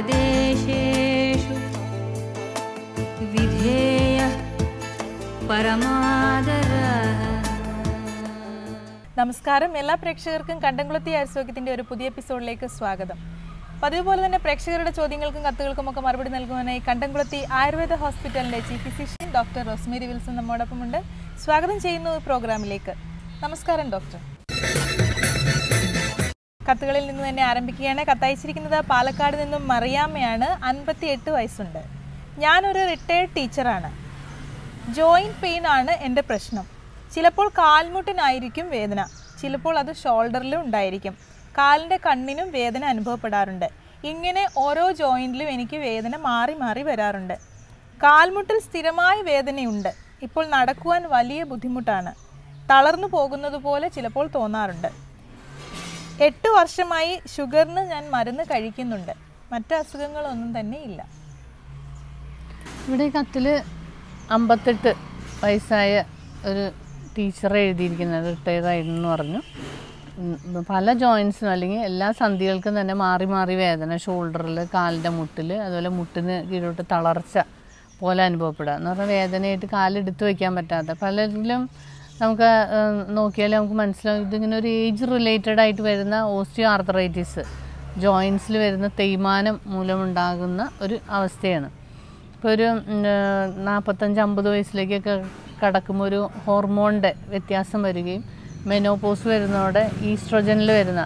सर्वदेशेषु विधेयः परमादरः നമസ്കാരം എല്ലാ പ്രേക്ഷകർക്കും കണ്ടംകുളത്തി ആരോഗ്യത്തിന്റെ ഒരു പുതിയ എപ്പിസോഡിലേക്ക് സ്വാഗതം പതിവ് പോലെ തന്നെ പ്രേക്ഷകരുടെ ചോദ്യങ്ങൾക്കും കത്തുകൾക്കും ഒക്കെ മറുപടി നൽകുവാനായി കണ്ടംകുളത്തി ആയുർവേദ ഹോസ്പിറ്റലിലെ chief physician doctor Rosemary Wilson നമ്മോടൊപ്പമുണ്ട് സ്വാഗതം ചെയ്യുന്നു ഈ പ്രോഗ്രാമിലേക്ക് നമസ്കാരം ഡോക്ടർ കത്തുകളിൽ നിന്ന് തന്നെ ആരംഭിക്കുകയാണ്. കത്തയച്ചിരിക്കുന്നത് പാലക്കാട് നിന്നും മറിയാമ്മയാണ്. അൻപത്തി എട്ട് വയസ്സുണ്ട്. ഞാനൊരു റിട്ടയർഡ് ടീച്ചറാണ് ജോയിന്റ് പെയിൻ ആണ് എന്റെ പ്രശ്നം. ചിലപ്പോൾ കാൽമുട്ടിനായിരിക്കും വേദന. ചിലപ്പോൾ അത് ഷോൾഡറിലും ഉണ്ടായിരിക്കും. കാലിന്റെ കണ്ണിനും വേദന അനുഭവപ്പെടാറുണ്ട്. ഇങ്ങനെ ഓരോ ജോയിന്റിലും എനിക്ക് വേദന മാറി മാറി വരാറുണ്ട്. കാൽമുട്ടിൽ സ്ഥിരമായ വേദനയുണ്ട്. ഇപ്പോൾ നടക്കുവാൻ വലിയ ബുദ്ധിമുട്ടാണ്. തളർന്നു പോകുന്നത് പോലെ ചിലപ്പോൾ തോന്നാറുണ്ട്. എട്ട് വർഷമായി ഷുഗറിന് ഞാൻ മരുന്ന് കഴിക്കുന്നുണ്ട്. മറ്റു അസുഖങ്ങളൊന്നും തന്നെ ഇല്ല. ഇവിടെ കത്തിൽ അമ്പത്തെട്ട് വയസ്സായ ഒരു ടീച്ചറെ എഴുതിയിരിക്കുന്നത്. റിട്ടയർ ആയിരുന്നു പറഞ്ഞു. പല ജോയിൻസിനും അല്ലെങ്കിൽ എല്ലാ സന്ധികൾക്കും തന്നെ മാറി മാറി വേദന. ഷോൾഡറിൽ കാലിന്റെ മുട്ടിൽ അതുപോലെ മുട്ടിന് കീഴോട്ട് തളർച്ച പോലെ അനുഭവപ്പെടുക. എന്ന് പറഞ്ഞാൽ വേദനയായിട്ട് കാലെടുത്ത് വയ്ക്കാൻ പറ്റാത്ത. പലരിലും നമുക്ക് നോക്കിയാൽ നമുക്ക് മനസ്സിലാവും ഇതിങ്ങനെ ഒരു ഏജ് റിലേറ്റഡ് ആയിട്ട് വരുന്ന ഓസ്റ്റിയോ ആർത്തറൈറ്റിസ് ജോയിൻസിൽ വരുന്ന തേയ്മാനം മൂലമുണ്ടാകുന്ന ഒരു അവസ്ഥയാണ്. ഇപ്പോൾ ഒരു നാൽപ്പത്തഞ്ച് അമ്പത് വയസ്സിലേക്കൊക്കെ കടക്കുമ്പോൾ ഒരു ഹോർമോണിന്റെ വ്യത്യാസം വരികയും മെനോപോസ് വരുന്നതോടെ ഈസ്ട്രോജനിൽ വരുന്ന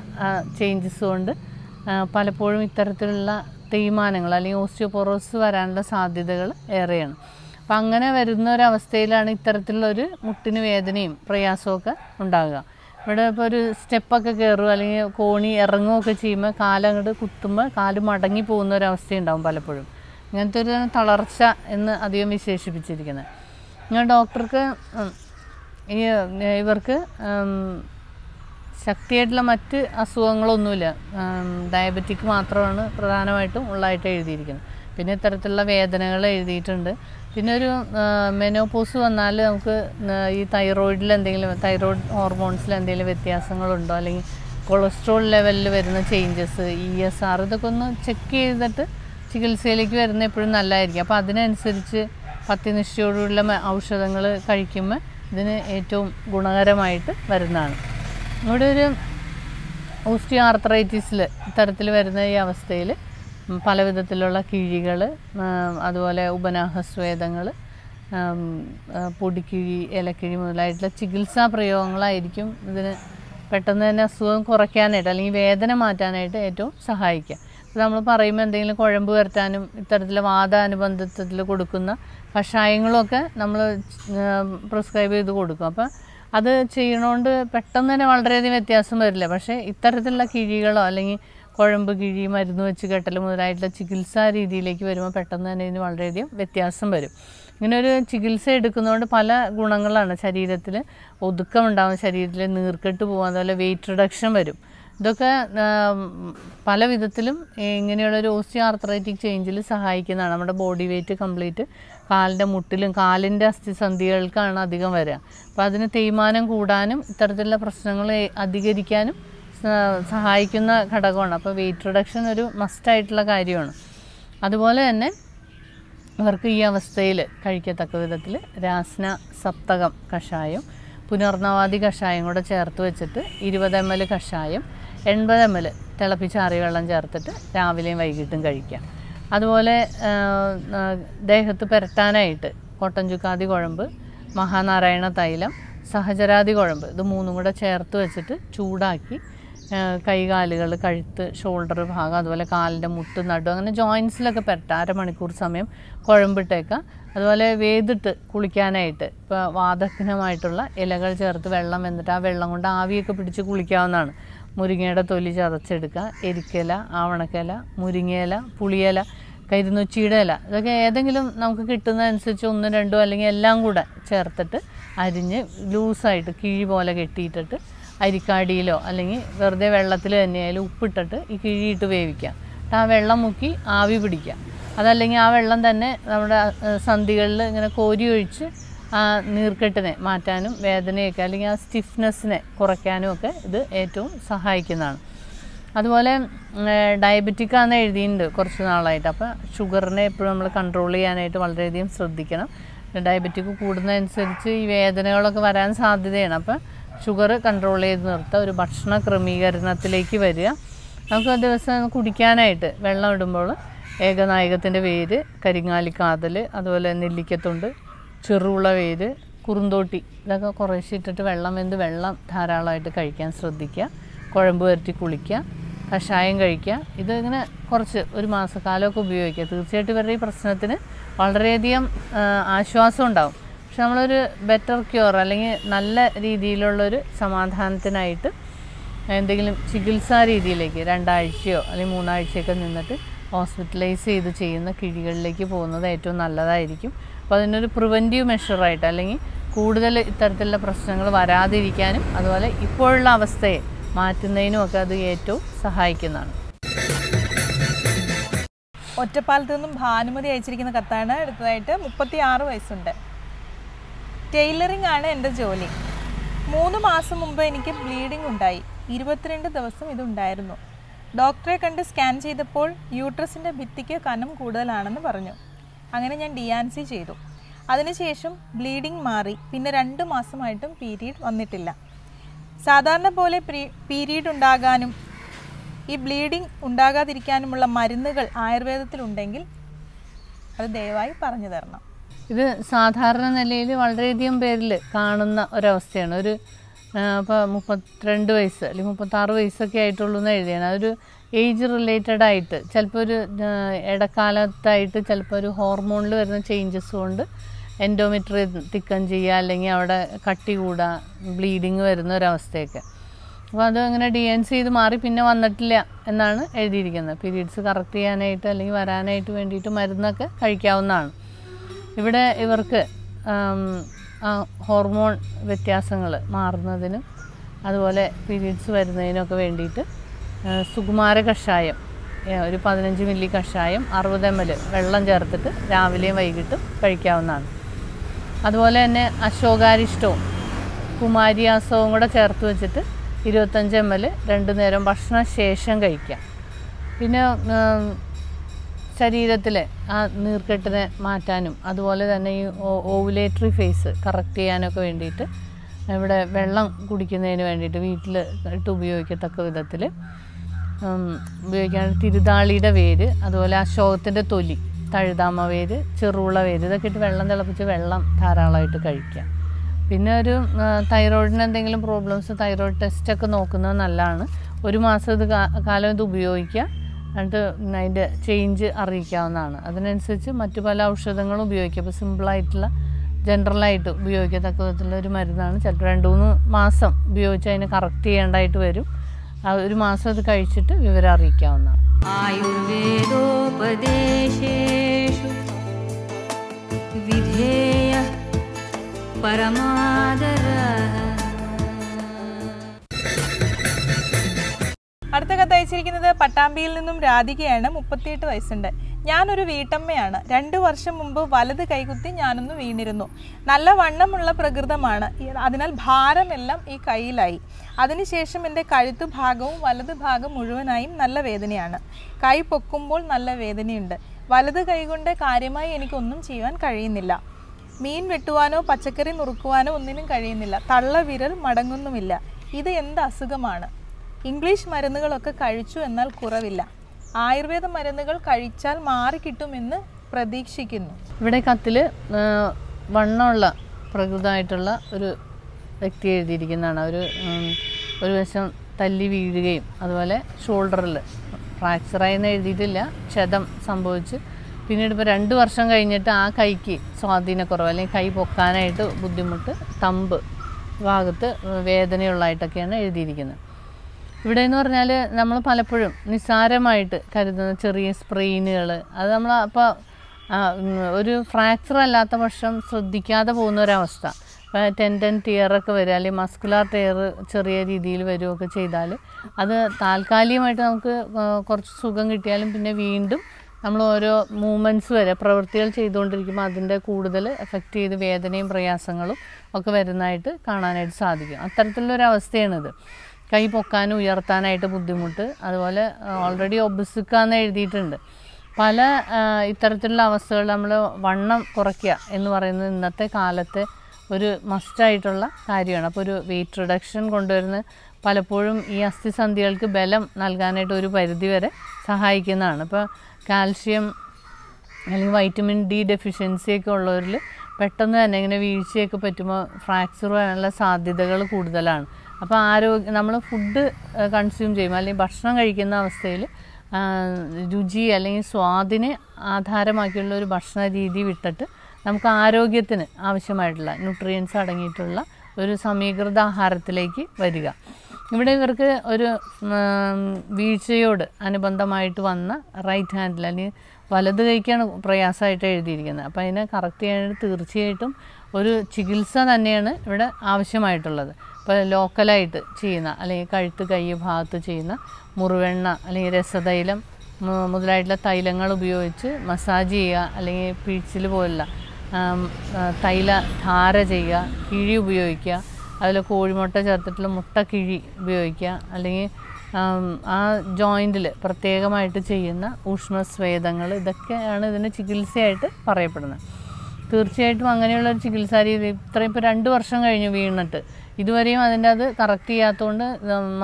ചേഞ്ചസ് കൊണ്ട് പലപ്പോഴും ഇത്തരത്തിലുള്ള തേയ്മാനങ്ങൾ അല്ലെങ്കിൽ ഓസ്റ്റിയോപോറോസ് വരാനുള്ള സാധ്യതകൾ ഏറെയാണ്. അപ്പം അങ്ങനെ വരുന്ന ഒരവസ്ഥയിലാണ് ഇത്തരത്തിലുള്ള ഒരു മുട്ടിന് വേദനയും പ്രയാസമൊക്കെ ഉണ്ടാകുക ഇവിടെ ഇപ്പോൾ ഒരു സ്റ്റെപ്പൊക്കെ കയറുക അല്ലെങ്കിൽ കോണി ഇറങ്ങുകയൊക്കെ ചെയ്യുമ്പോൾ കാലങ്ങോട്ട് കുത്തുമ്പോൾ കാൽ മടങ്ങി പോകുന്ന ഒരവസ്ഥയുണ്ടാവും പലപ്പോഴും. ഇങ്ങനത്തെ ഒരു തളർച്ച എന്ന് അധികം വിശേഷിപ്പിച്ചിരിക്കുന്നത്. ഞാൻ ഡോക്ടർക്ക് ഈ ഇവർക്ക് ശക്തിയായിട്ടുള്ള മറ്റ് അസുഖങ്ങളൊന്നുമില്ല. ഡയബറ്റിക് മാത്രമാണ് പ്രധാനമായിട്ടും ഉള്ളതായിട്ട് എഴുതിയിരിക്കുന്നത്. പിന്നെ ഇത്തരത്തിലുള്ള വേദനകൾ എഴുതിയിട്ടുണ്ട്. പിന്നെ ഒരു മെനോപോസ് വന്നാൽ നമുക്ക് ഈ തൈറോയിഡിൽ എന്തെങ്കിലും തൈറോയിഡ് ഹോർമോൺസിൽ എന്തെങ്കിലും വ്യത്യാസങ്ങളുണ്ടോ? അല്ലെങ്കിൽ കൊളസ്ട്രോൾ ലെവലിൽ വരുന്ന ചേഞ്ചസ് ഇ എസ് ആർ ഇതൊക്കെ ഒന്ന് ചെക്ക് ചെയ്തിട്ട് ചികിത്സയിലേക്ക് വരുന്ന എപ്പോഴും നല്ലതായിരിക്കും. അപ്പോൾ അതിനനുസരിച്ച് പത്യനിഷ്ഠയോടുള്ള ഔഷധങ്ങൾ കഴിക്കുമ്പോൾ ഇതിന് ഏറ്റവും ഗുണകരമായിട്ട് വരുന്നതാണ്. ഇവിടെ ഒരു ഓസ്റ്റിയോ ആർത്രൈറ്റിസിൽ ഇത്തരത്തിൽ വരുന്ന ഈ അവസ്ഥയിൽ പല വിധത്തിലുള്ള കിഴികൾ അതുപോലെ ഉപനാഹസ്വേദങ്ങൾ പൊടിക്കിഴി ഇലക്കിഴി മുതലായിട്ടുള്ള ചികിത്സാ പ്രയോഗങ്ങളായിരിക്കും ഇതിന് പെട്ടെന്ന് തന്നെ അസുഖം കുറയ്ക്കാനായിട്ട് അല്ലെങ്കിൽ വേദന മാറ്റാനായിട്ട് ഏറ്റവും സഹായിക്കുക. ഇപ്പോൾ നമ്മൾ പറയുമ്പോൾ എന്തെങ്കിലും കുഴമ്പ് വരട്ടാനും ഇത്തരത്തിലെ വാദാനുബന്ധത്തിൽ കൊടുക്കുന്ന കഷായങ്ങളൊക്കെ നമ്മൾ പ്രിസ്ക്രൈബ് ചെയ്ത് കൊടുക്കും. അപ്പോൾ അത് ചെയ്യണോണ്ട് പെട്ടെന്ന് തന്നെ വളരെയധികം വ്യത്യാസം വരില്ല. പക്ഷേ ഇത്തരത്തിലുള്ള കിഴികളോ അല്ലെങ്കിൽ കുഴമ്പ് കിഴി മരുന്ന് വെച്ച് കെട്ടൽ മുതലായിട്ടുള്ള ചികിത്സാ രീതിയിലേക്ക് വരുമ്പോൾ പെട്ടെന്ന് തന്നെ ഇതിന് വളരെയധികം വ്യത്യാസം വരും. ഇങ്ങനെ ഒരു ചികിത്സ എടുക്കുന്നതുകൊണ്ട് പല ഗുണങ്ങളാണ് ശരീരത്തിൽ ഒതുക്കമുണ്ടാകും ശരീരത്തിൽ നീർക്കെട്ട് പോകും അതുപോലെ വെയിറ്റ് റിഡക്ഷൻ വരും. ഇതൊക്കെ പല വിധത്തിലും ഇങ്ങനെയുള്ളൊരു ഓസ്റ്റിയോ ആർത്രൈറ്റിക് ചേഞ്ചിൽ സഹായിക്കുന്നതാണ്. നമ്മുടെ ബോഡി വെയിറ്റ് കംപ്ലീറ്റ് കാലിന്റെ മുട്ടിലും കാലിന്റെ അസ്ഥിസന്ധികൾക്കാണ് അധികം വരിക അപ്പോൾ അതിന് തേയ്മാനം കൂടാനും ഇത്തരത്തിലുള്ള പ്രശ്നങ്ങൾ അധികരിക്കാനും സഹായിക്കുന്ന ഘടകമാണ്. അപ്പോൾ വെയിറ്റ് റിഡക്ഷൻ ഒരു മസ്റ്റായിട്ടുള്ള കാര്യമാണ്. അതുപോലെ തന്നെ അവർക്ക് ഈ അവസ്ഥയിൽ കഴിക്കത്തക്ക വിധത്തിൽ രാസന സപ്തകം കഷായം പുനർനവാദി കഷായം കൂടെ ചേർത്ത് വെച്ചിട്ട് ഇരുപത് എം എൽ കഷായം എൺപത് എം എൽ തിളപ്പിച്ചാറിയ വെള്ളം ചേർത്തിട്ട് രാവിലെയും വൈകിട്ടും കഴിക്കാം അതുപോലെ ദേഹത്ത് പുരട്ടാനായിട്ട് കോട്ടൻ ചുക്കാതി കുഴമ്പ് മഹാനാരായണ തൈലം സഹചരാതി കുഴമ്പ് ഇത് മൂന്നും കൂടെ ചേർത്ത് വെച്ചിട്ട് ചൂടാക്കി കൈകാലുകൾ കഴുത്ത് ഷോൾഡർ ഭാഗം അതുപോലെ കാലിന്റെ മുട്ട് നടു അങ്ങനെ ജോയിൻസിലൊക്കെ പുരട്ടാം അരമണിക്കൂർ സമയം കുഴമ്പിട്ടേക്കുക അതുപോലെ വേദിട്ട് കുളിക്കാനായിട്ട് ഇപ്പോൾ വാദഗ്നമായിട്ടുള്ള ഇലകൾ ചേർത്ത് വെള്ളം എന്നിട്ട് ആ വെള്ളം കൊണ്ട് ആവിയൊക്കെ പിടിച്ച് കുളിക്കാവുന്നതാണ്. മുരിങ്ങയുടെ തൊലി ചതച്ചെടുക്കുക. എരിക്കല ആവണക്കല മുരിങ്ങയില പുളിയില കരുന്നുച്ചിയുടെ ഇല ഇതൊക്കെ ഏതെങ്കിലും നമുക്ക് കിട്ടുന്നതനുസരിച്ച് ഒന്നും രണ്ടോ അല്ലെങ്കിൽ എല്ലാം കൂടെ ചേർത്തിട്ട് അരിഞ്ഞ് ലൂസായിട്ട് കിഴി പോലെ കെട്ടിയിട്ടിട്ട് അരിക്കാടിയിലോ അല്ലെങ്കിൽ വെറുതെ വെള്ളത്തിൽ തന്നെയായാലും ഉപ്പിട്ടിട്ട് ഈ കിഴിയിട്ട് വേവിക്കുക. എന്നിട്ട് ആ വെള്ളം മുക്കി ആവി പിടിക്കുക. അതല്ലെങ്കിൽ ആ വെള്ളം തന്നെ നമ്മുടെ സന്ധികളിൽ ഇങ്ങനെ കോരി ഒഴിച്ച് ആ നീർക്കെട്ടിനെ മാറ്റാനും വേദനയൊക്കെ അല്ലെങ്കിൽ ആ സ്റ്റിഫ്നെസ്സിനെ കുറയ്ക്കാനും ഒക്കെ ഇത് ഏറ്റവും സഹായിക്കുന്നതാണ്. അതുപോലെ ഡയബറ്റിക് എഴുതിയിട്ടുണ്ട് കുറച്ച് നാളായിട്ട്. അപ്പോൾ ഷുഗറിനെ എപ്പോഴും നമ്മൾ കൺട്രോൾ ചെയ്യാനായിട്ട് വളരെയധികം ശ്രദ്ധിക്കണം. ഡയബറ്റിക് കൂടുന്നതനുസരിച്ച് ഈ വേദനകളൊക്കെ വരാൻ സാധ്യതയാണ്. അപ്പോൾ ഷുഗർ കൺട്രോൾ ചെയ്ത് നിർത്തുക ഒരു ഭക്ഷണ ക്രമീകരണത്തിലേക്ക് വരിക. നമുക്ക് ദിവസം കുടിക്കാനായിട്ട് വെള്ളം ഇടുമ്പോൾ ഏകനായകത്തിന്റെ വേര് കരിങ്ങാലിക്കാതൽ അതുപോലെ നെല്ലിക്കത്തുണ്ട് ചെറുള്ള വേര് കുറുന്തോട്ടി ഇതൊക്കെ കുറേശ്ശെ ഇട്ടിട്ട് വെള്ളം വെന്ത് വെള്ളം ധാരാളമായിട്ട് കഴിക്കാൻ ശ്രദ്ധിക്കുക. കുഴമ്പ് വരട്ടി കുളിക്കുക കഷായം കഴിക്കുക. ഇത് ഇങ്ങനെ കുറച്ച് ഒരു മാസക്കാലമൊക്കെ ഉപയോഗിക്കുക. തീർച്ചയായിട്ടും ഇവരുടെ ഈ പ്രശ്നത്തിന് വളരെയധികം ആ, ആശ്വാസം ഉണ്ടാവും. പക്ഷെ നമ്മളൊരു ബെറ്റർ ക്യൂർ അല്ലെങ്കിൽ നല്ല രീതിയിലുള്ളൊരു സമാധാനത്തിനായിട്ട് എന്തെങ്കിലും ചികിത്സാ രീതിയിലേക്ക് രണ്ടാഴ്ചയോ അല്ലെങ്കിൽ മൂന്നാഴ്ചയൊക്കെ നിന്നിട്ട് ഹോസ്പിറ്റലൈസ് ചെയ്ത് ചെയ്യുന്ന കിഴികളിലേക്ക് പോകുന്നത് ഏറ്റവും നല്ലതായിരിക്കും. അപ്പോൾ അതിനൊരു പ്രിവെന്റീവ് മെഷറായിട്ട് അല്ലെങ്കിൽ കൂടുതൽ ഇത്തരത്തിലുള്ള പ്രശ്നങ്ങൾ വരാതിരിക്കാനും അതുപോലെ ഇപ്പോഴുള്ള അവസ്ഥയെ മാറ്റുന്നതിനും ഒക്കെ അത് ഏറ്റവും സഹായിക്കുന്നതാണ്. ഒറ്റപ്പാലത്ത് നിന്നും ഭാനുമതി അയച്ചിരിക്കുന്ന കത്താണ് അടുത്തതായിട്ട് മുപ്പത്തി ആറ് വയസ്സുണ്ട്. ടൈലറിംഗ് ആണ് എന്റെ ജോലി. മൂന്ന് മാസം മുമ്പ് എനിക്ക് ബ്ലീഡിംഗ് ഉണ്ടായി. ഇരുപത്തിരണ്ട് ദിവസം ഇതുണ്ടായിരുന്നു ഡോക്ടറെ കണ്ട് സ്കാൻ ചെയ്തപ്പോൾ യൂട്രസിന്റെ ഭിത്തിക്ക് കനം കൂടുതലാണെന്ന് പറഞ്ഞു. അങ്ങനെ ഞാൻ ഡി ആൻസി ചെയ്തു. അതിനുശേഷം ബ്ലീഡിംഗ് മാറി. പിന്നെ രണ്ട് മാസമായിട്ടും പീരീഡ് വന്നിട്ടില്ല. സാധാരണ പോലെ പീരീഡ് ഉണ്ടാകാനും ഈ ബ്ലീഡിംഗ് ഉണ്ടാകാതിരിക്കാനുമുള്ള മരുന്നുകൾ ആയുർവേദത്തിലുണ്ടെങ്കിൽ അത് ദയവായി പറഞ്ഞു തരണം. ഇത് സാധാരണ നിലയിൽ വളരെയധികം പേരിൽ കാണുന്ന ഒരവസ്ഥയാണ്. ഒരു ഇപ്പോൾ മുപ്പത്തിരണ്ട് വയസ്സ് അല്ലെങ്കിൽ മുപ്പത്താറ് വയസ്സൊക്കെ ആയിട്ടുള്ളൂ എന്ന് എഴുതിയാണ് അതൊരു ഏജ് റിലേറ്റഡ് ആയിട്ട് ചിലപ്പോൾ ഒരു ഇടക്കാലത്തായിട്ട് ചിലപ്പോൾ ഒരു ഹോർമോണിൽ വരുന്ന ചേഞ്ചസ് കൊണ്ട് എൻഡോമെട്രി തിക്കം ചെയ്യുക അല്ലെങ്കിൽ അവിടെ കട്ടി കൂടുക ബ്ലീഡിങ് വരുന്ന ഒരവസ്ഥയൊക്കെ. അപ്പോൾ അത് അങ്ങനെ ഡി എൻ ചെയ്ത് മാറി പിന്നെ വന്നിട്ടില്ല എന്നാണ് എഴുതിയിരിക്കുന്നത്. പീരീഡ്സ് കറക്റ്റ് ചെയ്യാനായിട്ട് അല്ലെങ്കിൽ വരാനായിട്ട് വേണ്ടിയിട്ട് മരുന്നൊക്കെ കഴിക്കാവുന്നതാണ്. ഇവിടെ ഇവർക്ക് ഹോർമോൺ വ്യത്യാസങ്ങൾ മാറുന്നതിനും അതുപോലെ പീരീഡ്സ് വരുന്നതിനൊക്കെ വേണ്ടിയിട്ട് സുകുമാര കഷായം ഒരു പതിനഞ്ച് മില്ലി കഷായം അറുപത് എം എൽ വെള്ളം ചേർത്തിട്ട് രാവിലെയും വൈകിട്ടും കഴിക്കാവുന്നതാണ്. അതുപോലെ തന്നെ അശോകാരിഷ്ടവും കുമാരിയാസവും കൂടെ ചേർത്ത് വെച്ചിട്ട് ഇരുപത്തഞ്ച് എം എൽ രണ്ടു നേരം ഭക്ഷണ ശേഷം കഴിക്കാം. പിന്നെ ശരീരത്തിലെ ആ നീർക്കെട്ടിനെ മാറ്റാനും അതുപോലെ തന്നെ ഈ ഓവുലേറ്ററി ഫേസ് കറക്റ്റ് ചെയ്യാനൊക്കെ വേണ്ടിയിട്ട് ഇവിടെ വെള്ളം കുടിക്കുന്നതിന് വേണ്ടിയിട്ട് വീട്ടിൽ ഇട്ട് ഉപയോഗിക്കത്തക്ക വിധത്തിൽ ഉപയോഗിക്കാൻ തിരുതാളിയുടെ വേര് അതുപോലെ അശോകത്തിന്റെ തൊലി തഴുതാമ വേര് ചെറുള്ള വേര് ഇതൊക്കെ ഇട്ട് വെള്ളം തിളപ്പിച്ച് വെള്ളം ധാരാളമായിട്ട് കഴിക്കുക. പിന്നെ ഒരു തൈറോയിഡിന് എന്തെങ്കിലും പ്രോബ്ലംസ് തൈറോയിഡ് ടെസ്റ്റൊക്കെ നോക്കുന്നത് നല്ലതാണ്. ഒരു മാസം ഇത് കാലം ഇത് ഉപയോഗിക്കുക. എന്നിട്ട് അതിന്റെ ചേഞ്ച് അറിയിക്കാവുന്നതാണ്. അതിനനുസരിച്ച് മറ്റു പല ഔഷധങ്ങളും ഉപയോഗിക്കുക അപ്പോൾ സിമ്പിളായിട്ടുള്ള ജനറലായിട്ട് ഉപയോഗിക്കത്തക്ക വിധത്തിലുള്ള ഒരു മരുന്നാണ്. ചിലപ്പോൾ രണ്ട് മൂന്ന് മാസം ഉപയോഗിച്ച് അതിനെ കറക്റ്റ് ചെയ്യേണ്ടതായിട്ട് വരും. ആ ഒരു മാസം അത് കഴിച്ചിട്ട് വിവരം അറിയിക്കാവുന്നതാണ്. വിധേയ അടുത്ത കത്ത് അയച്ചിരിക്കുന്നത് പട്ടാമ്പിയിൽ നിന്നും രാധികയാണ് മുപ്പത്തിയെട്ട് വയസ്സുണ്ട്. ഞാനൊരു വീട്ടമ്മയാണ്. രണ്ടു വർഷം മുമ്പ് വലത് കൈകുത്തി ഞാനൊന്ന് വീണിരുന്നു. നല്ല വണ്ണമുള്ള പ്രകൃതമാണ്. അതിനാൽ ഭാരമെല്ലാം ഈ കൈയിലായി. അതിനുശേഷം എന്റെ കഴുത്തു ഭാഗവും വലത് ഭാഗം മുഴുവനായും നല്ല വേദനയാണ്. കൈ പൊക്കുമ്പോൾ നല്ല വേദനയുണ്ട്. വലത് കൈകൊണ്ട് കാര്യമായി എനിക്കൊന്നും ചെയ്യുവാൻ കഴിയുന്നില്ല. മീൻ വെട്ടുവാനോ പച്ചക്കറി നുറുക്കുവാനോ ഒന്നിനും കഴിയുന്നില്ല. തള്ള വിരൽ മടങ്ങുന്നുമില്ല. ഇത് എന്ത് അസുഖമാണ്? ഇംഗ്ലീഷ് മരുന്നുകളൊക്കെ കഴിച്ചു എന്നാൽ കുറവില്ല. ആയുർവേദ മരുന്നുകൾ കഴിച്ചാൽ മാറിക്കിട്ടുമെന്ന് പ്രതീക്ഷിക്കുന്നു. ഇവിടെ കത്തിൽ വണ്ണമുള്ള പ്രകൃതമായിട്ടുള്ള ഒരു വ്യക്തി എഴുതിയിരിക്കുന്നതാണ്. ഒരു ഒരു വശം തല്ലി വീഴുകയും അതുപോലെ ഷോൾഡറിൽ ഫ്രാക്ചറായെന്ന് എഴുതിയിട്ടില്ല. ക്ഷതം സംഭവിച്ച് പിന്നീട് ഇപ്പോൾ രണ്ട് വർഷം കഴിഞ്ഞിട്ട് ആ കൈക്ക് സ്വാധീനക്കുറവ് അല്ലെങ്കിൽ കൈ പൊക്കാനായിട്ട് ബുദ്ധിമുട്ട് തമ്പ് ഭാഗത്ത് വേദനയുള്ളതായിട്ടൊക്കെയാണ് എഴുതിയിരിക്കുന്നത്. ഇവിടെ എന്ന് പറഞ്ഞാൽ നമ്മൾ പലപ്പോഴും നിസ്സാരമായിട്ട് കരുതുന്ന ചെറിയ സ്പ്രെയിനുകൾ അത് നമ്മൾ അപ്പോൾ ഒരു ഫ്രാക്ചർ അല്ലാത്ത പക്ഷം ശ്രദ്ധിക്കാതെ പോകുന്ന ഒരവസ്ഥ ഇപ്പോൾ ടെൻഡൻ ടിയറൊക്കെ വരിക അല്ലെങ്കിൽ മസ്കുലാർ ടിയർ ചെറിയ രീതിയിൽ വരികയൊക്കെ ചെയ്താൽ അത് താൽക്കാലികമായിട്ട് നമുക്ക് കുറച്ച് സുഖം കിട്ടിയാലും പിന്നെ വീണ്ടും നമ്മൾ ഓരോ മൂമെന്റ്സ് വരെ പ്രവൃത്തികൾ ചെയ്തുകൊണ്ടിരിക്കുമ്പോൾ അതിന്റെ കൂടുതൽ എഫക്റ്റ് ചെയ്ത് വേദനയും പ്രയാസങ്ങളും ഒക്കെ വരുന്നതായിട്ട് കാണാനായിട്ട് സാധിക്കും. അത്തരത്തിലുള്ളൊരവസ്ഥയാണിത് കൈ പൊക്കാനും ഉയർത്താനായിട്ട് ബുദ്ധിമുട്ട്. അതുപോലെ ഓൾറെഡി ഒബിസിക്കാന്ന് എഴുതിയിട്ടുണ്ട്. പല ഇത്തരത്തിലുള്ള അവസ്ഥകൾ നമ്മൾ വണ്ണം കുറയ്ക്കുക എന്ന് പറയുന്നത് ഇന്നത്തെ കാലത്തെ ഒരു മസ്റ്റായിട്ടുള്ള കാര്യമാണ്. അപ്പോൾ ഒരു വെയിറ്റ് റിഡക്ഷൻ കൊണ്ടുവരുന്ന പലപ്പോഴും ഈ അസ്ഥിസന്ധികൾക്ക് ബലം നൽകാനായിട്ട് ഒരു പരിധി വരെ സഹായിക്കുന്നതാണ്. ഇപ്പോൾ കാൽഷ്യം അല്ലെങ്കിൽ വൈറ്റമിൻ ഡി ഡെഫിഷ്യൻസിയൊക്കെ ഉള്ളവരിൽ പെട്ടെന്ന് തന്നെ ഇങ്ങനെ വീഴ്ചയൊക്കെ പറ്റുമ്പോൾ ഫ്രാക്ചർ വരാനുള്ള സാധ്യതകൾ കൂടുതലാണ്. അപ്പോൾ ആരോഗ്യ നമ്മൾ ഫുഡ് കൺസ്യൂം ചെയ്യുമ്പോൾ അല്ലെങ്കിൽ ഭക്ഷണം കഴിക്കുന്ന അവസ്ഥയിൽ രുചി അല്ലെങ്കിൽ സ്വാദിനെ ആധാരമാക്കിയുള്ള ഒരു ഭക്ഷണ രീതി വിട്ടിട്ട് നമുക്ക് ആരോഗ്യത്തിന് ആവശ്യമായിട്ടുള്ള ന്യൂട്രിയൻസ് അടങ്ങിയിട്ടുള്ള ഒരു സമീകൃത ആഹാരത്തിലേക്ക് വരിക. ഇവിടെ ഇവർക്ക് ഒരു വീഴ്ചയോട് അനുബന്ധമായിട്ട് വന്ന റൈറ്റ് ഹാൻഡിൽ അല്ലെങ്കിൽ വലത് കൈക്കാണ് പ്രയാസമായിട്ട് എഴുതിയിരിക്കുന്നത്. അപ്പോൾ അതിനെ കറക്റ്റ് ചെയ്യാനായിട്ട് തീർച്ചയായിട്ടും ഒരു ചികിത്സ തന്നെയാണ് ഇവിടെ ആവശ്യമായിട്ടുള്ളത്. ഇപ്പോൾ ലോക്കലായിട്ട് ചെയ്യുന്ന അല്ലെങ്കിൽ കഴുത്ത് കൈ ഭാഗത്ത് ചെയ്യുന്ന മുറിവെണ്ണ അല്ലെങ്കിൽ രസതൈലം മുതലായിട്ടുള്ള തൈലങ്ങൾ ഉപയോഗിച്ച് മസാജ് ചെയ്യുക അല്ലെങ്കിൽ പിഴിച്ചിൽ പോലുള്ള തൈല ധാര ചെയ്യുക കിഴി ഉപയോഗിക്കുക അതിൽ കോഴിമുട്ട ചേർത്തിട്ടുള്ള മുട്ട കിഴി ഉപയോഗിക്കുക അല്ലെങ്കിൽ ആ ജോയിന്റിൽ പ്രത്യേകമായിട്ട് ചെയ്യുന്ന ഊഷ്മസ്വേദങ്ങൾ ഇതൊക്കെയാണ് ഇതിന്റെ ചികിത്സയായിട്ട് പറയപ്പെടുന്നത്. തീർച്ചയായിട്ടും അങ്ങനെയുള്ള ഒരു ചികിത്സാ രീതി ഇത്രയും ഇപ്പോൾ രണ്ട് വർഷം കഴിഞ്ഞു വീണിട്ട് ഇതുവരെയും അതിന്റെ അത് കറക്റ്റ് ചെയ്യാത്തതുകൊണ്ട്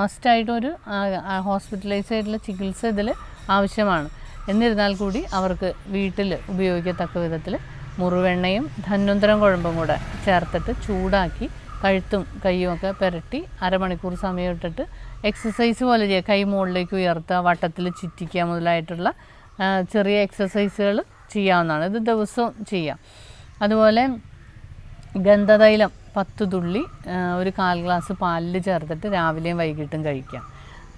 മസ്റ്റായിട്ടൊരു ആയിട്ടുള്ള ചികിത്സ ഇതിൽ ആവശ്യമാണ്. എന്നിരുന്നാൽ കൂടി അവർക്ക് വീട്ടിൽ ഉപയോഗിക്കത്തക്ക വിധത്തിൽ മുറിവെണ്ണയും ധന്വന്തരം കുഴമ്പും കൂടെ ചേർത്തിട്ട് ചൂടാക്കി കഴുത്തും കൈയും ഒക്കെ പുരട്ടി അരമണിക്കൂർ സമയം ഇട്ടിട്ട് എക്സസൈസ് പോലെ ചെയ്യുക. കൈ മുകളിലേക്ക് ഉയർത്തുക വട്ടത്തിൽ ചുറ്റിക്കുക മുതലായിട്ടുള്ള ചെറിയ എക്സസൈസുകൾ ചെയ്യാവുന്നതാണ്. ഇത് ദിവസവും ചെയ്യാം. അതുപോലെ ഗന്ധതൈലം പത്ത് തുള്ളി ഒരു കാൽ ഗ്ലാസ് പാലിൽ ചേർത്തിട്ട് രാവിലെയും വൈകിട്ടും കഴിക്കാം.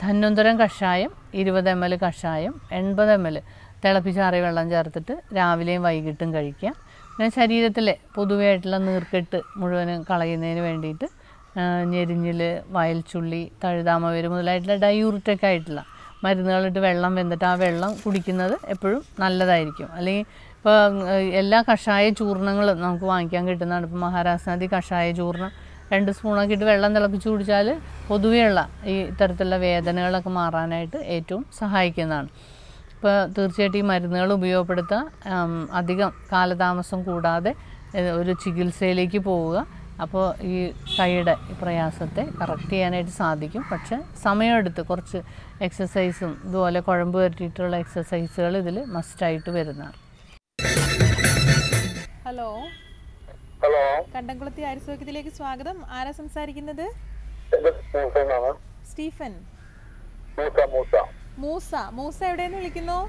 ധന്വന്തരം കഷായം ഇരുപത് എം എൽ കഷായം എൺപത് എം എൽ തിളപ്പിച്ചാറിയ വെള്ളം ചേർത്തിട്ട് രാവിലെയും വൈകിട്ടും കഴിക്കാം. പിന്നെ ശരീരത്തിലെ പൊതുവായിട്ടുള്ള നീർക്കെട്ട് മുഴുവനും കളയുന്നതിന് വേണ്ടിയിട്ട് ഞെരിഞ്ഞിൽ വയൽച്ചുള്ളി തഴുതാമവേര് മുതലായിട്ടുള്ള ഡയൂറിറ്റൊക്കെ ആയിട്ടുള്ള മരുന്നുകളിട്ട് വെള്ളം വെന്തിട്ട് ആ വെള്ളം കുടിക്കുന്നത് എപ്പോഴും നല്ലതായിരിക്കും. അല്ലെങ്കിൽ ഇപ്പോൾ എല്ലാ കഷായ ചൂർണങ്ങളും നമുക്ക് വാങ്ങിക്കാൻ കിട്ടുന്നതാണ്. ഇപ്പോൾ മഹാരാഷ്ട്രാദി കഷായ ചൂർണം. രണ്ട് സ്പൂണൊക്കെ ഇട്ട് വെള്ളം തിളപ്പിച്ച് കുടിച്ചാൽ പൊതുവെയുള്ള ഈ ഇത്തരത്തിലുള്ള വേദനകളൊക്കെ മാറാനായിട്ട് ഏറ്റവും സഹായിക്കുന്നതാണ്. ഇപ്പോൾ തീർച്ചയായിട്ടും ഈ മരുന്നുകൾ ഉപയോഗപ്പെടുത്തുക അധികം കാലതാമസം കൂടാതെ ഒരു ചികിത്സയിലേക്ക് പോവുക. അപ്പോൾ ഈ കൈയുടെ പ്രയാസത്തെ കറക്റ്റ് ചെയ്യാനായിട്ട് സാധിക്കും. പക്ഷേ സമയമെടുത്ത് കുറച്ച് എക്സസൈസും ഇതുപോലെ കുഴമ്പ് പറ്റിയിട്ടുള്ള എക്സസൈസുകൾ ഇതിൽ മസ്റ്റായിട്ട് വരുന്നതാണ്. ഹലോ. ഹലോ. കണ്ടംകുളത്തി ആയുർസൗഖ്യത്തിലേക്ക് സ്വാഗതം. ആരാ സംസാരിക്കുന്നത്? സ്റ്റീഫൻ. മൂസ മൂസ. എവിടെയെന്ന് വിളിക്കുന്നു?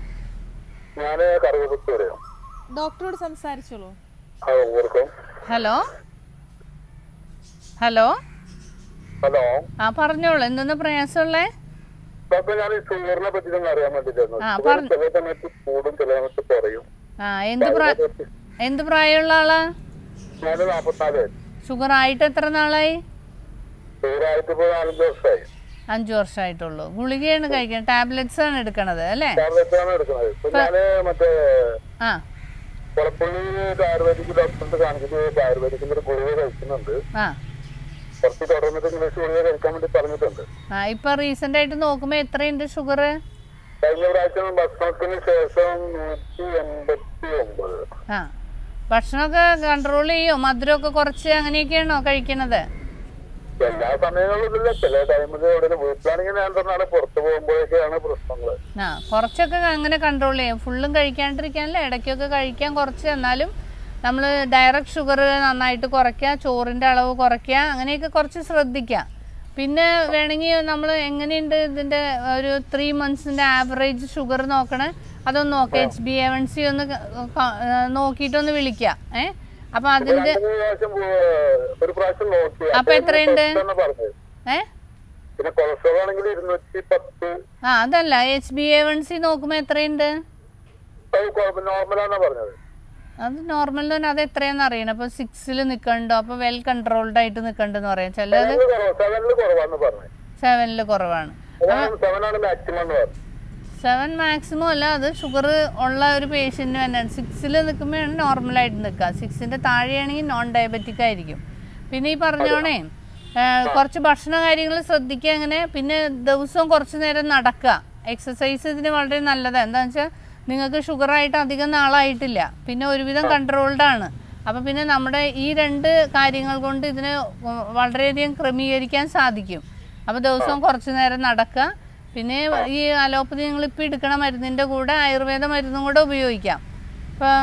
ഡോക്ടറോട് സംസാരിച്ചോളൂ. ഹലോ. ഹലോ. ഹലോ. ആ പറഞ്ഞോളൂ. എന്തെന്ന് പ്രയാസമുള്ളേ? ഞാൻ ഈ ഷുഗറിനെ പറ്റി അറിയാൻ വേണ്ടിട്ടായിരുന്നു ആ, എന്ത് പറഞ്ഞ്- ചില സമയത്ത് കൂടും ചില സമയത്ത് കുറയും. ആ എന്ത് പ്രായമുള്ള ആളാ? ഷുഗർ ആയിട്ട് എത്ര നാളായി? അഞ്ചു വർഷമായിട്ടുള്ളൂ. ഗുളികയാണ് കഴിക്കുന്നത് ടാബ്ലറ്റ്സ് ആണ് എടുക്കണത്. അല്ലേ ആ. കുളപ്പള്ളി ആയുർവേദിക് ഡോക്ടറിന്റെ കാണിച്ചിട്ട് ആയുർവേദിക്കിന്റെ ഒരു ഗുളിക കഴിക്കുന്നുണ്ട്. ആ. കുറച്ച് തുടർന്നിട്ട് ഇംഗ്ലീഷ് ഗുളിക കഴിക്കാൻ വേണ്ടി പറഞ്ഞിട്ടുണ്ട്. ആ ഇപ്പൊ റീസെന്റ് ആയിട്ട് നോക്കുമ്പോ എത്രയുണ്ട് ഷുഗർ കഴിഞ്ഞ പ്രാവശ്യം ഭക്ഷണത്തിന് ശേഷം നൂറ്റി എൺപത്തി ഒമ്പത്. ആ. ഭക്ഷണമൊക്കെ കൺട്രോൾ ചെയ്യോ. മധുരമൊക്കെ കുറച്ച് അങ്ങനെയൊക്കെയാണോ കഴിക്കണത് എല്ലാ സമയങ്ങളിലും ഇല്ല. ചില ടൈമിൽ ഇവിടെ വീട്ടിലാണെങ്കിൽ ഞാൻ പുറത്തു പോകുമ്പോഴൊക്കെയാണ് പ്രശ്നങ്ങൾ ആ കുറച്ചൊക്കെ അങ്ങനെ കൺട്രോൾ ചെയ്യും. ഫുള്ളും കഴിക്കാണ്ടിരിക്കാനല്ല? ഇടയ്ക്കൊക്കെ കഴിക്കാൻ കുറച്ച്. എന്നാലും നമ്മൾ ഡയറക്റ്റ് ഷുഗർ നന്നായിട്ട് കുറയ്ക്കുക ചോറിന്റെ അളവ് കുറയ്ക്കുക അങ്ങനെയൊക്കെ കുറച്ച് ശ്രദ്ധിക്കാം പിന്നെ വേണമെങ്കിൽ നമ്മൾ എങ്ങനെയുണ്ട് ഇതിന്റെ ഒരു ത്രീ മന്ത്സിന്റെ ആവറേജ് ഷുഗർ നോക്കണേ? അതൊന്ന് നോക്കാം H B A one C ഒന്ന് നോക്കിട്ടൊന്ന് ക- നോക്കിയിട്ടൊന്ന് വിളിക്കുക ഏ? അപ്പൊ നോക്കി. അപ്പൊ എത്രയുണ്ട്? ഏ? ആ അതല്ല H B A one C നോക്കുമ്പോ എത്രയുണ്ട്? അത് നോർമൽ തന്നെ അത് എത്രയാന്ന് അറിയണം. അപ്പൊ സിക്സിൽ നിക്കണ്ടോ? അപ്പൊ വെൽ കൺട്രോൾഡ് ആയിട്ട് നിക്കണ്ടെന്ന് പറയാം. ചിലത് സെവനിൽ കുറവാണ് സെവനാണ് മാക്സിമം എന്ന് പറഞ്ഞു സെവൻ മാക്സിമം അല്ല അത് ഷുഗർ ഉള്ള ഒരു പേഷ്യന്റിന് തന്നെയാണ് സിക്സിൽ നിൽക്കുമ്പോഴാണ് നോർമലായിട്ട് നിൽക്കുക സിക്സിന്റെ താഴെയാണെങ്കിൽ നോൺ ഡയബറ്റിക് ആയിരിക്കും. പിന്നെ ഈ പറഞ്ഞോണേ കുറച്ച് ഭക്ഷണ കാര്യങ്ങൾ ശ്രദ്ധിക്കുക അങ്ങനെ പിന്നെ ദിവസവും കുറച്ച് നേരം നടക്കുക. എക്സസൈസ് ഇതിന് വളരെ നല്ലതാണ് എന്താണെന്ന് വെച്ചാൽ നിങ്ങൾക്ക് ഷുഗറായിട്ട് അധികം നാളായിട്ടില്ല. പിന്നെ ഒരുവിധം കൺട്രോൾഡാണ് അപ്പം പിന്നെ നമ്മുടെ ഈ രണ്ട് കാര്യങ്ങൾ കൊണ്ട് ഇതിനെ വളരെയധികം ക്രമീകരിക്കാൻ സാധിക്കും. അപ്പോൾ ദിവസവും കുറച്ച് നേരം നടക്കുക. പിന്നെ ഈ അലോപ്പതി നിങ്ങൾ നിങ്ങളിപ്പോൾ എടുക്കണ മരുന്നിന്റെ കൂടെ ആയുർവേദ മരുന്നും കൂടെ ഉപയോഗിക്കാം. ഇപ്പോൾ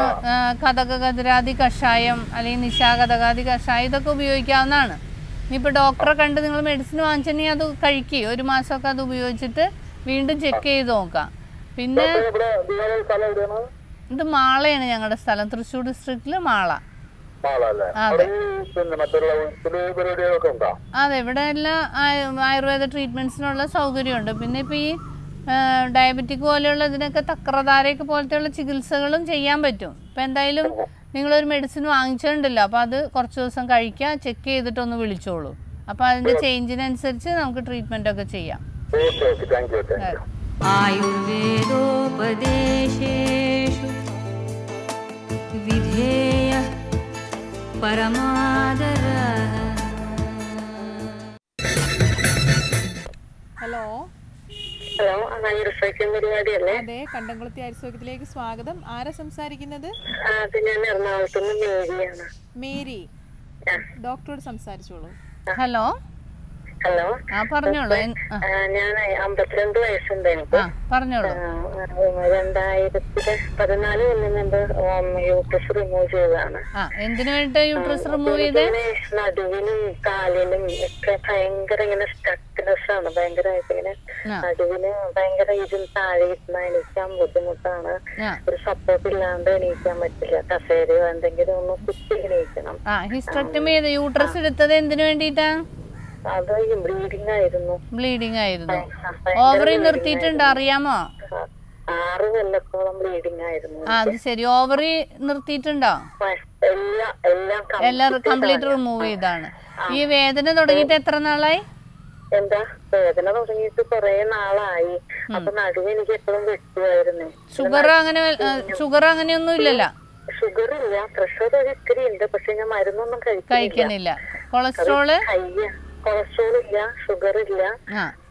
കഥക കതിരാതി കഷായം അല്ലെങ്കിൽ നിശാകഥകാതി കഷായം ഇതൊക്കെ ഉപയോഗിക്കാവുന്നതാണ്. ഇനിയിപ്പോൾ ഡോക്ടറെ കണ്ട് നിങ്ങൾ മെഡിസിൻ വാങ്ങിച്ചിട്ടുണ്ടെങ്കിൽ അത് കഴിക്കുക ഒരു മാസമൊക്കെ അത് ഉപയോഗിച്ചിട്ട് വീണ്ടും ചെക്ക് ചെയ്ത് നോക്കാം. പിന്നെ ഇത് മാളയാണ് ഞങ്ങളുടെ സ്ഥലം. തൃശ്ശൂർ ഡിസ്ട്രിക്റ്റിൽ മാള. അതെ. ഇവിടെ എല്ലാ ആയു- ആയുർവേദ ട്രീറ്റ്മെന്റ്സിനുള്ള സൗകര്യമുണ്ട്. പിന്നെ ഇപ്പൊ ഈ ഡയബറ്റിക് പോലെയുള്ള ഇതിനൊക്കെ തക്രധാരയൊക്കെ പോലത്തെയുള്ള ചികിത്സകളും ചെയ്യാൻ പറ്റും. ഇപ്പൊ എന്തായാലും നിങ്ങളൊരു മെഡിസിൻ വാങ്ങിച്ചിട്ടുണ്ടല്ലോ അപ്പൊ അത് കുറച്ച് ദിവസം കഴിക്കുക ചെക്ക് ചെയ്തിട്ടൊന്ന് വിളിച്ചോളൂ. അപ്പൊ അതിന്റെ ചേഞ്ചിനനുസരിച്ച് നമുക്ക് ട്രീറ്റ്മെന്റ് ഒക്കെ ചെയ്യാം. ആയുർവേദോപദേശേഷു ഓക്കെ ഹലോ? ഹലോ അതെ കണ്ടംകുളത്തെ അരിസൗഖ്യത്തിലേക്ക് സ്വാഗതം. ആരാ സംസാരിക്കുന്നത്? മേരിയാണ്. മേരി. ഡോക്ടറോട് സംസാരിച്ചോളൂ. ഹലോ? ഹലോ പറഞ്ഞോളൂ. ഞാൻ അമ്പത്തിരണ്ട് വയസ്സുണ്ട് എനിക്ക്. പറഞ്ഞോളൂ. രണ്ടായിരത്തി പതിനാല് കൊല്ലുന്നുണ്ട് യൂട്രസ് റിമൂവ് ചെയ്തതാണ്. എന്തിനു വേണ്ടി യൂട്രസ് റിമൂവ് ചെയ്തേ? നടുവിനും കാലിനും ഒക്കെ ഭയങ്കര ഇങ്ങനെ സ്റ്റക്നെസ് ആണ്. ഭയങ്കരമായിട്ട് ഇങ്ങനെ. നടുവിന് ഭയങ്കര ഇതിൽ താഴെ ഇരുന്ന എണീക്കാൻ ബുദ്ധിമുട്ടാണ്. ഒരു സപ്പോർട്ട് ഇല്ലാണ്ട് എണീക്കാൻ പറ്റില്ല. കസേരയോ എന്തെങ്കിലും ഒന്ന് കുത്തി എണീക്കണം. ഹിസ്റ്റക്ടമി യൂട്രസ് എടുത്തത് എന്തിനു വേണ്ടിയിട്ടാ? അത് ഈ ബ്ലീഡിങ് ആയിരുന്നു. ബ്ലീഡിംഗ് ആയിരുന്നു ഓവറി നിർത്തിയിട്ടുണ്ട് അറിയാമോ? ആറ് കൊല്ലത്തോളം ബ്ലീഡിംഗ് ആയിരുന്നു. അത് ശരി. ഓവറി നിർത്തിയിട്ടുണ്ടോ? എല്ലാം കംപ്ലീറ്റ് റിമൂവ് ചെയ്താണ് ഈ വേദന തുടങ്ങിയിട്ട് എത്ര നാളായി? എന്താ? വേദന തുടങ്ങിയിട്ട് കൊറേ നാളായി. അപ്പൊ നടുവ് എനിക്ക് എപ്പോഴും വെട്ടുമായിരുന്നു ഷുഗർ അങ്ങനെ ഷുഗർ അങ്ങനെയൊന്നും ഇല്ലല്ലോ? ഷുഗർ ഇല്ല. പ്രഷർ ഒരു ഇത്തിരി ഉണ്ട്. പക്ഷെ ഞാൻ മരുന്നൊന്നും കഴിക്കുന്നില്ല. കൊളസ്ട്രോൾ കൊളസ്ട്രോൾ ഇല്ല ഷുഗർ ഇല്ല.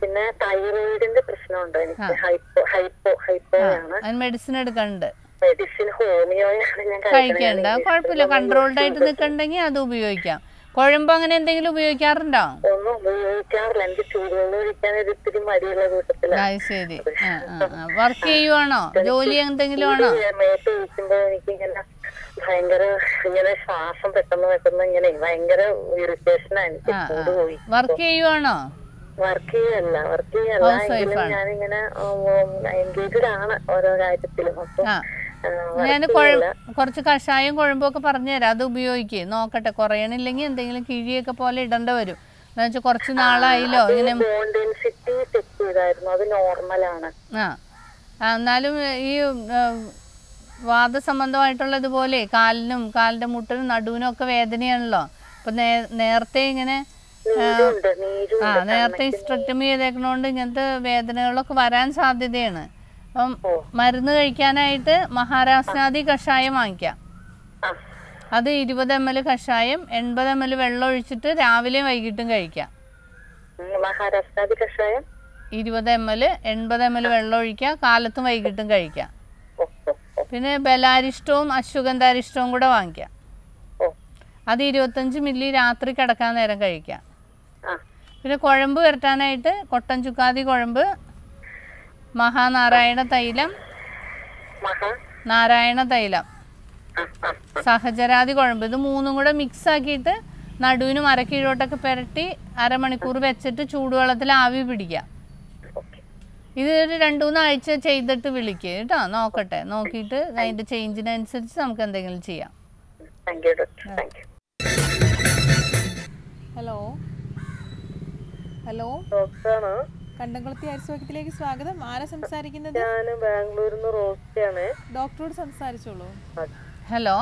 പിന്നെ തൈറോയിഡിന്റെ പ്രശ്നമുണ്ട് എനിക്ക്. ഹൈപ്പോ ഹൈപ്പോ ഹൈപ്പോ ആണ്. മെഡിസിൻ എടുക്കണ്ട്. മെഡിസിൻ ഹോമിയോയാണ് ഞാൻ കഴിക്കണ്ട. കുഴപ്പമില്ല. കൺട്രോൾഡ് ആയിട്ട് നിൽക്കണ്ടെങ്കിൽ അത് ഉപയോഗിക്കാം. കുഴമ്പ് അങ്ങനെ എന്തെങ്കിലും ഉപയോഗിക്കാറുണ്ടോ? ഒന്നും ഉപയോഗിക്കാറില്ല. എനിക്ക് ചൂടുവെള്ളം ഒഴിക്കാൻ ഒരു ഇത്തിരി മടിയുള്ള കൂട്ടത്തിലാണ് ശരി. വർക്ക് ചെയ്യുവാണോ? ജോലി എന്തെങ്കിലും ആണോ? മേത്ത് ഒഴിക്കുമ്പോ എനിക്ക് ഇങ്ങനെ ഭയങ്കര ഇങ്ങനെ ശ്വാസം പെട്ടെന്ന് പെട്ടെന്ന് ഇങ്ങനെ ഭയങ്കര ഇറിറ്റേഷൻ എനിക്ക് പോയി വർക്ക് ചെയ്യുവാണോ? വർക്ക് ചെയ്യല്ല വർക്ക് ചെയ്യല്ല എങ്കിലും ഞാനിങ്ങനെ എൻഗേജഡ് ആണ് ഓരോ കാര്യത്തിലും. അപ്പൊ ഞാൻ. കുറച്ച് കഷായം കുഴമ്പൊക്കെ പറഞ്ഞുതരാം. അത് ഉപയോഗിക്കുക നോക്കട്ടെ. കുറയണില്ലെങ്കിൽ എന്തെങ്കിലും കിഴിയൊക്കെ പോലെ ഇടേണ്ട വരും. എന്ന് വെച്ചാൽ കുറച്ച് നാളായില്ലോ. ഇങ്ങനെ ബോൺ ഡെൻസിറ്റി ചെക്ക് ചെയ്തായിരുന്നു. അത് നോർമലാണ് ആ, എന്നാലും ഈ ആ, വാദസംബന്ധമായിട്ടുള്ള ഇതുപോലെ കാലിനും കാലിന്റെ മുട്ടിനും നടുവിനും ഒക്കെ വേദനയാണല്ലോ. അപ്പൊ നേരത്തെ ഇങ്ങനെ ആ നേരത്തെ സ്ട്രെക്ടമി ചെയ്തേക്കണോണ്ട് ഇങ്ങനത്തെ വേദനകളൊക്കെ വരാൻ സാധ്യതയാണ്. അപ്പം മരുന്ന് കഴിക്കാനായിട്ട് മഹാരാഷ്ട്രാദി കഷായം വാങ്ങിക്കാം. അത് ഇരുപത് എം എൽ കഷായം എൺപത് എം എൽ വെള്ളം ഒഴിച്ചിട്ട് രാവിലെയും വൈകിട്ടും കഴിക്കാം. മഹാരാസ്നാദി മഹാരാഷ്ട്രാദി കഷായം? ഇരുപത് എം എൽ എൺപത് എം എൽ വെള്ളം ഒഴിക്കുക കാലത്തും വൈകിട്ടും കഴിക്കാം. പിന്നെ ബലാരിഷ്ടവും അശ്വഗന്ധാരിഷ്ടവും കൂടെ വാങ്ങിക്കാം. അത് ഇരുപത്തഞ്ച് മില്ലി രാത്രി കിടക്കാൻ നേരം കഴിക്കാം. പിന്നെ കുഴമ്പ് വരട്ടാനായിട്ട് കൊട്ടൻ ചുക്കാതി കുഴമ്പ് മഹാനാരായണ തൈലം നാരായണ തൈലം സഹചരാതി കുഴമ്പ്. ഇത് മൂന്നും കൂടെ മിക്സ് ആക്കിയിട്ട് നടുവിനും അരക്കീഴോട്ടൊക്കെ പുരട്ടി അരമണിക്കൂർ വെച്ചിട്ട് ചൂടുവെള്ളത്തിൽ ആവി പിടിക്കുക ഓക്കെ ഇത് ഒരു രണ്ട് മൂന്ന് ആഴ്ച ചെയ്തിട്ട് വിളിക്കുക കേട്ടോ. നോക്കട്ടെ. നോക്കിയിട്ട് അതിന്റെ ചേഞ്ചിനനുസരിച്ച് നമുക്ക് എന്തെങ്കിലും ചെയ്യാം. ഹലോ? ഹലോ? കണ്ടംകുളത്തി ആയുർവേദത്തിലേക്ക് സ്വാഗതം. ആരാ സംസാരിക്കുന്നത്? ഞാൻ ബാംഗ്ലൂരിൽ നിന്ന് റോസ്റ്റിയാണ് ഡോക്ടറോട് സംസാരിച്ചോളൂ. ഹലോ?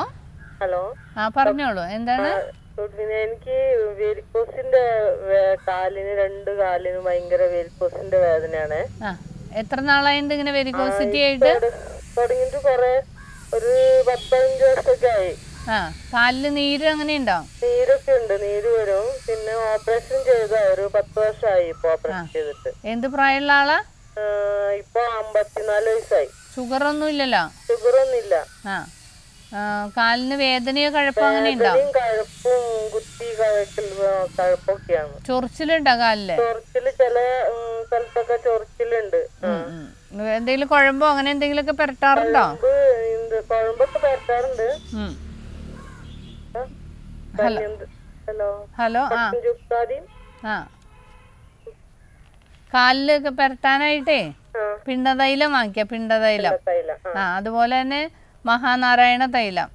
ഹലോ? ആ പറഞ്ഞോളൂ. എന്താണ്? പിന്നെ എനിക്ക് വെരിക്കോസിന്റെ കാലിന് രണ്ട് കാലിനും ഭയങ്കര വെരിക്കോസിന്റെ വേദനയാണ്. എത്ര നാളായിട്ട് ഇങ്ങനെ വെരിക്കോസിറ്റി ആയിട്ട്? തുടങ്ങിട്ട് കൊറേ ഒരു പത്തഞ്ച് വർഷമൊക്കെ ആയി. കാലിൽ നീര് അങ്ങനെ ഉണ്ടോ നീരൊക്കെ ഉണ്ട് നീര് വരും. പിന്നെ ഓപ്പറേഷൻ ചെയ്ത ഒരു പത്ത് വർഷമായി ഇപ്പൊ ഓപ്പറേഷൻ ചെയ്തിട്ട്. എന്ത് പ്രായമുള്ള ആളാ? ഇപ്പൊ അമ്പത്തിനാല് വയസ്സായി. ഷുഗർ ഒന്നും ഇല്ലല്ലോ ഷുഗർ ഒന്നും ഇല്ല ആ, കാലിന് വേദനയോ കഴപ്പോ അങ്ങനെ ഉണ്ടോ? കഴപ്പും കുത്തി കഴപ്പൊക്കെയാണ്. ചൊറിച്ചിലുണ്ടോ കാലിൽ? ചൊറിച്ചിൽ ചില സ്ഥലത്തൊക്കെ ചൊറിച്ചിലുണ്ട്. എന്തെങ്കിലും കുഴമ്പോ അങ്ങനെ എന്തെങ്കിലും ഒക്കെ പെരട്ടാറുണ്ടോ. കുഴമ്പൊക്കെ ഹലോ. ഹലോ. ഹലോ ആ. കാലിലൊക്കെ പെരട്ടാനായിട്ടേ. പിണ്ടതൈലം വാങ്ങിക്ക പിണ്ടതൈലം. തൈല ആ. ആ അതുപോലെ തന്നെ മഹാനാരായണ തൈലം.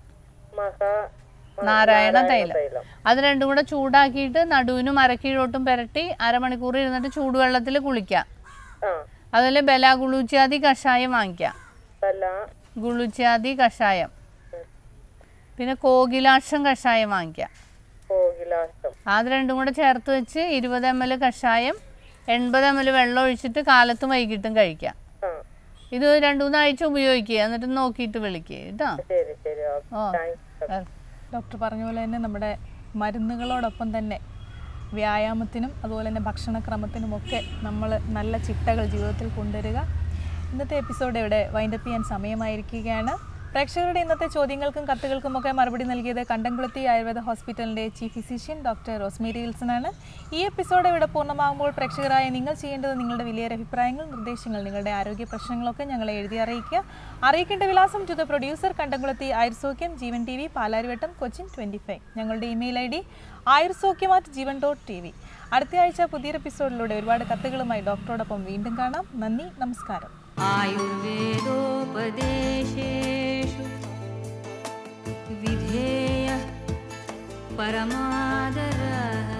നാരായണ തൈലം. അത് രണ്ടും കൂടെ ചൂടാക്കിയിട്ട് നടുവിനും അരക്കീഴോട്ടും പുരട്ടി അരമണിക്കൂർ ഇരുന്നിട്ട് ചൂടുവെള്ളത്തിൽ കുളിക്കാം. അതുപോലെ ബല ഗുളൂച്ചാതി കഷായം വാങ്ങിക്കാം. ഗുളൂച്ചാതി കഷായം. പിന്നെ കോകിലാക്ഷം കഷായം വാങ്ങിക്കാം. അത് രണ്ടും കൂടെ ചേർത്ത് വെച്ച് ഇരുപത് എം എൽ കഷായം എൺപത് എം എൽ വെള്ളം ഒഴിച്ചിട്ട് കാലത്തും വൈകിട്ടും കഴിക്കാം. ഇത് രണ്ടു മൂന്നാഴ്ച ഉപയോഗിക്കുക എന്നിട്ട് നോക്കിയിട്ട് വിളിക്കുക കേട്ടോ. ശരി ശരി താങ്ക്സ് ഡോക്ടർ പറഞ്ഞ പോലെ തന്നെ നമ്മുടെ മരുന്നുകളോടൊപ്പം തന്നെ വ്യായാമത്തിനും അതുപോലെ തന്നെ ഭക്ഷണക്രമത്തിനുമൊക്കെ നമ്മൾ നല്ല ചിട്ടകൾ ജീവിതത്തിൽ കൊണ്ടുവരിക. ഇന്നത്തെ എപ്പിസോഡ് ഇവിടെ വൈൻഡപ്പ് ചെയ്യാൻ സമയമായിരിക്കുകയാണ്. പ്രേക്ഷകരുടെ ഇന്നത്തെ ചോദ്യങ്ങൾക്കും കത്തുകൾക്കും ഒക്കെ മറുപടി നൽകിയത് കണ്ടംകുളത്തി ആയുർവേദ ഹോസ്പിറ്റലിന്റെ ചീഫ് ഫിസിഷ്യൻ ഡോക്ടർ റോസ്മേരി ആണ് ഈ എപ്പിസോഡ് ഇവിടെ പൂർണമാകുമ്പോൾ പ്രേക്ഷകരായ നിങ്ങൾ ചെയ്യേണ്ടത് നിങ്ങളുടെ വിലയേറെ അഭിപ്രായങ്ങൾ നിർദ്ദേശങ്ങൾ നിങ്ങളുടെ ആരോഗ്യ പ്രശ്നങ്ങളൊക്കെ ഞങ്ങളെ എഴുതി അറിയിക്കുക. അറിയിക്കേണ്ട വിലാസം to the producer Kandamkulathy Ayursaukhyam Jeevan T V Palarivattom Cochin twenty five. ഞങ്ങളുടെ email I D Ayursaukhyam at Jeevan dot T V അടുത്ത ആഴ്ച പുതിയ എപ്പിസോഡിലൂടെ ഒരുപാട് കത്തുകളുമായി ഡോക്ടറോടൊപ്പം വീണ്ടും കാണാം. നന്ദി നമസ്കാരം. ആയുർവേദോപദേശേ. विधेयः परमादरः।